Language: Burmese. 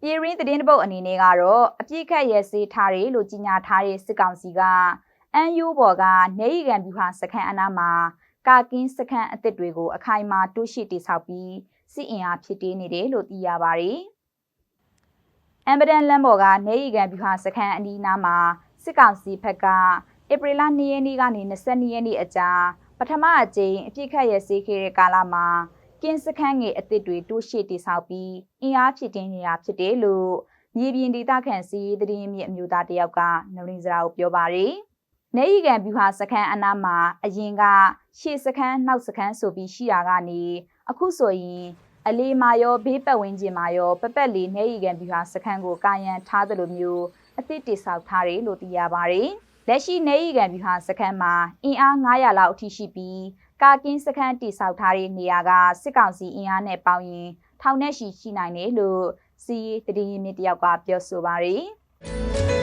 ပြည်ရင်းသတင်းတပုတ်အနေနဲ့ကတော့အပြစ်ခတ်ရဲစေးထားတယ်လို့ကြီးညာထားတဲ့စစ်ကောင်စီကအန်ယူဘော်ကနေရီကန်ဗျူဟာစခန်းအနားမှာကာကင်းစခန်းအသစ်တွေကိုအခိုင်အမာတိုးရှိတိဆောက်ပြီးစစ်အင်အားဖြစ်တည်နေတယ်လို့သိရပါတယ်။အမ်ဘဒန်လမ်းပေါ်ကနေရီကန်ဗျူဟာစခန်းအနီးနားမှာစစ်ကောင်စီဘက်ကဧပြီလ2ရက်နေ့ကနေ22ရက်နေ့အကြာပထမအကြိမ်အပြစ်ခတ်ရဲစေးခဲ့တဲ့ကာလမှာ ကင်းစခန်းငယ်အသစ်တွေတိုးရှိတိဆောက်ပြီးအင်အားဖြစ်တင်နေတာဖြစ်တယ်လို့မြေပြင်ဒေသခံစီးရေးသတင်းမြစ်အမျိုးသားတယောက်ကနရင်းစရာကိုပြောပါတယ်။နေရီကန်ဗျူဟာစခန်းအနားမှာအရင်ကရှေ့စခန်းနောက်စခန်းဆိုပြီးရှိတာကနေအခုဆိုရင်အလေးမာရောဘေးပတ်ဝန်းကျင်မှာရောပပက်လေးနေရီကန်ဗျူဟာစခန်းကိုကာယံထားသလိုမျိုးအသစ်တိဆောက်ထားတယ်လို့သိရပါတယ်။လက်ရှိနေရီကန်ဗျူဟာစခန်းမှာအင်အား900လောက်အထိရှိပြီး ကာကင်းစခန်းတိဆောက်ထားတဲ့နေရာကစစ်ကောင်စီအင်အားနဲ့ပေါင်းရင်ထောင်နဲ့ရှိရှိနိုင်တယ်လို့စီးရီးတည်ရင်းမြစ်တယောက်ကပြောဆိုပါရယ်